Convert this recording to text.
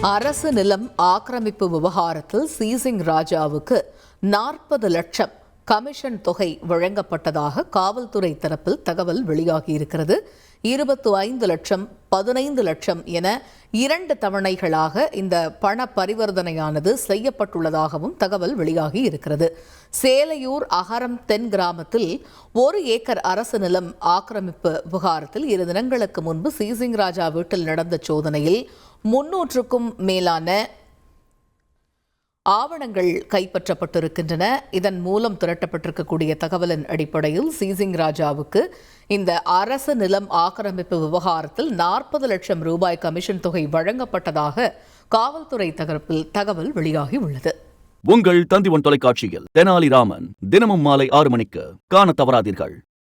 அரசு நிலம் ஆக்கிரமிப்பு விவகாரத்தில் சீசிங் ராஜாவுக்கு நாற்பது லட்சம். கமிஷன் தொகை வழங்கப்பட்டதாக காவல்துறை தரப்பில் தகவல் வெளியாகியிருக்கிறது. இருபத்து ஐந்து லட்சம் பதினைந்து லட்சம் என இரண்டு தவணைகளாக இந்த பண பரிவர்த்தனையானது செய்யப்பட்டுள்ளதாகவும் தகவல் வெளியாகி இருக்கிறது சேலையூர் அகரம் தென் கிராமத்தில் ஒரு ஏக்கர் அரசு நிலம் ஆக்கிரமிப்பு விவகாரத்தில் இரு தினங்களுக்கு முன்பு சீசிங் ராஜா வீட்டில் நடந்த சோதனையில் முன்னூற்றுக்கும் மேலான ஆவணங்கள் கைப்பற்றப்பட்டிருக்கின்றன. இதன் மூலம் திரட்டப்பட்டிருக்கக்கூடிய தகவலின் அடிப்படையில் சீசிங் ராஜாவுக்கு இந்த அரசு நிலம் ஆக்கிரமிப்பு விவகாரத்தில் நாற்பது லட்சம் ரூபாய் கமிஷன் தொகை வழங்கப்பட்டதாக காவல்துறை தகர்ப்பில் தகவல் வெளியாகி உள்ளது உங்கள் தந்திவன் தொலைக்காட்சியில் தெனாலிராமன் தினமும் மாலை ஆறு மணிக்கு காண தவறாதீர்கள்.